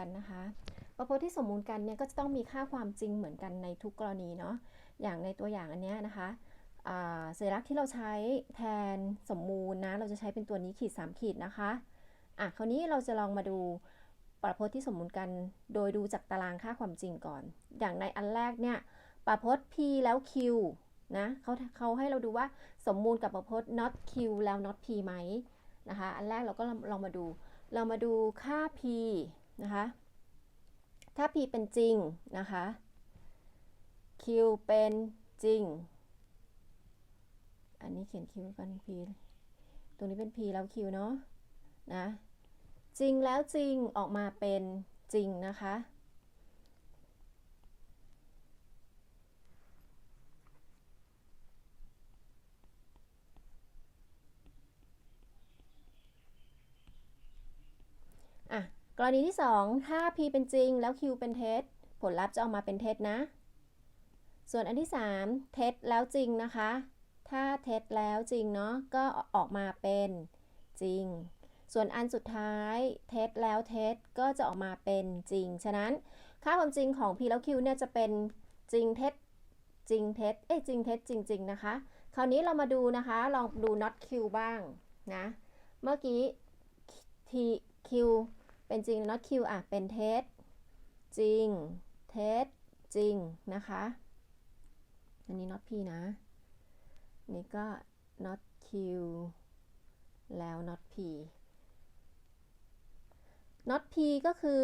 กันนะคะประพจน์ที่สมมูลกันเนี่ยก็จะต้องมีค่าความจริงเหมือนกันในทุกกรณีเนาะอย่างในตัวอย่างอันเนี้ยนะคะสัญลักษณ์ที่เราใช้แทนสมมูลนะเราจะใช้เป็นตัวนี้ขีด 3 ขีดนะคะอะคราวนี้เราจะลองมาดูประพจน์ที่สมมูลกัน โดยดูจากตารางค่าความจริงก่อน อย่างในอันแรกเนี่ยประพจน์ p แล้ว q นะเขาเขาให้เราดูว่าสมมูลกับประพจน์ not q แล้ว not p ไหมนะคะ อันแรกเราก็ลองลองมาดู เรามาดูค่า p นะคะ ถ้า p เป็นจริงนะคะ q เป็นจริง อันนี้เขียน q ก่อน p ตรงนี้เป็น p แล้ว q เนาะนะ จริงแล้วจริงออกมาเป็นจริงนะคะ อะ กรณีที่ 2 ถ้า p เป็นจริงแล้ว q เป็นเท็จ ผลลัพธ์จะออกมาเป็นเท็จนะ ส่วนอันที่ 3 เท็จแล้วจริงนะคะ ถ้าเท็จแล้วจริงเนาะก็ออกมาเป็นจริง ส่วนอันสุดท้ายเท็จแล้วเท็จก็จะออกมาเป็นจริง ฉะนั้นค่าความจริงของ p แล้ว q เนี่ยจะเป็นจริงเท็จจริงเท็จเอ้ยจริงเท็จจริง ๆ นะคะ คราวนี้เรามาดูนะคะ ลองดู not q บ้างนะ เมื่อกี้ t q เป็นจริง not q อะ เป็นเท็จจริง เท็จจริงนะคะ อันนี้ not p นะนี่ก็ not q แล้ว not p not p ก็คือ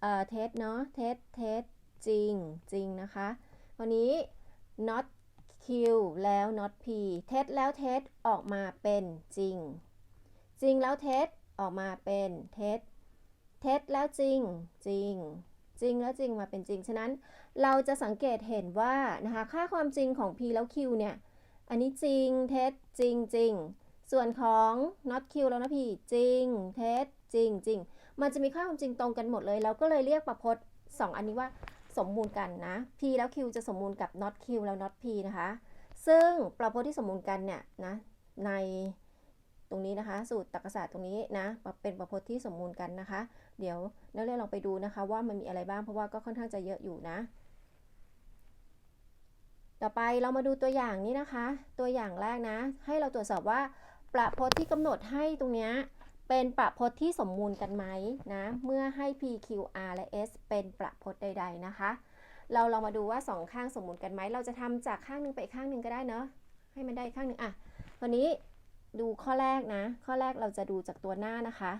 เอ่อเท็จเนาะเท็จเท็จจริง จริงนะคะ วันนี้ not q แล้ว not p เท็จแล้วเท็จออกมาเป็นจริง จริงแล้วเท็จออกมาเป็นเท็จ เท็จแล้วจริงจริง จริงแล้วจริงมาเป็นจริง ฉะนั้นเราจะสังเกตเห็นว่านะคะค่าความจริงของ p แล้ว q เนี่ยอันนี้จริงเท็จจริงจริงส่วนของ not q แล้วนะ p จริงเท็จจริงจริงมันจะมีค่าความจริงตรงกันหมดเลย เราก็เลยเรียกประพจน์ 2 อันนี้ว่าสมมูลกันนะ p แล้ว q จะสมมูลกับ not q แล้ว not p นะคะ ซึ่งประพจน์ที่สมมูลกันเนี่ยนะใน ตรงนี้นะคะ สูตรตรรกศาสตร์ตรงนี้นะเป็นประพจน์ที่สมมูลกันนะคะ เดี๋ยวนักเรียนลองไปดูนะคะ ว่ามันมีอะไรบ้างเพราะว่าก็ค่อนข้างจะเยอะอยู่นะ ต่อไปเรามาดูตัวอย่างนี้นะคะ ตัวอย่างแรกนะ ให้เราตรวจสอบว่าประพจน์ที่กำหนดให้ตรงเนี้ยเป็นประพจน์ที่สมมูลกันไหมนะ เมื่อให้ p q r และ s เป็นประพจน์ใด ๆนะคะ เราลองมาดูว่าสองข้างสมมูลกันไหม เราจะทำจากข้างหนึ่งไปข้างหนึ่งก็ได้เนาะให้มันได้ข้างหนึ่งอะวันนี้ ดูข้อแรกนะ ข้อแรกเราจะดูจากตัวหน้านะคะ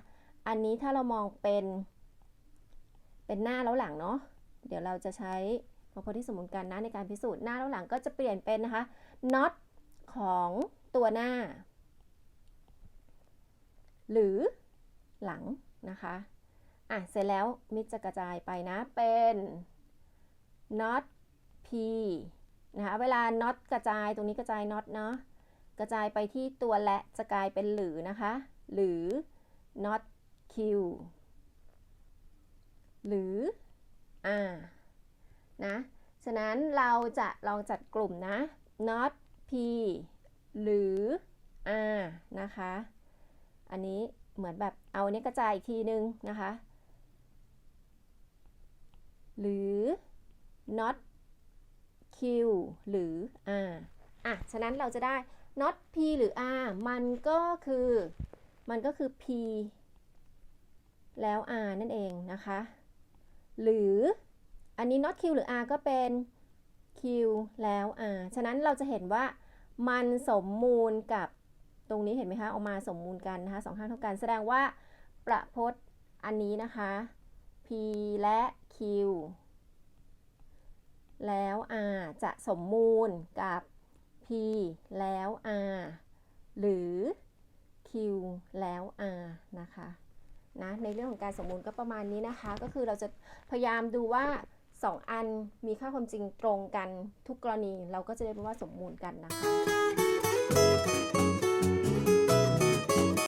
อันนี้ถ้าเรามองเป็น เป็นหน้าแล้วหลังเนาะ เดี๋ยวเราจะใช้ประพที่สมมูลกันนะในการพิสูจน์หน้าแล้วหลังก็จะเปลี่ยนเป็นนะคะ not ของตัวหน้า หรือหลังนะคะ อะ เสร็จแล้วมิตรจะกระจายไปนะ เป็น not p นะคะ เวลา not กระจาย ตรงนี้กระจาย not เนาะ กระจายไปที่ตัวและจะกลายเป็นหรือนะคะ หรือ not q หรือ r นะ ฉะนั้นเราจะลองจัดกลุ่มนะ not p หรือ r นะคะ อันนี้เหมือนแบบเอาอันนี้กระจายอีกทีนึงนะคะ หรือ not q หรือ r อะ ฉะนั้นเราจะได้ not p หรือ r มันก็คือ มันก็คือ p แล้ว r นั่นเองนะคะ หรืออันนี้ not q หรือ r ก็เป็น q แล้ว r ฉะนั้นเราจะเห็นว่ามันสมมูลกับตรงนี้เห็นไหมคะ ออกมาสมมูลกันนะคะสองข้างเท่ากัน แสดงว่าประพจน์อันนี้นะคะ p และ q แล้ว r จะสมมูลกับ p แล้ว r หรือ q แล้ว r นะคะนะในเรื่องของการสมมูลก็ประมาณนี้นะคะ ก็คือเราจะพยายามดูว่า 2 อันมีค่าความจริงตรงกันทุกกรณีเราก็จะได้รู้ว่าสมมูลกันนะคะ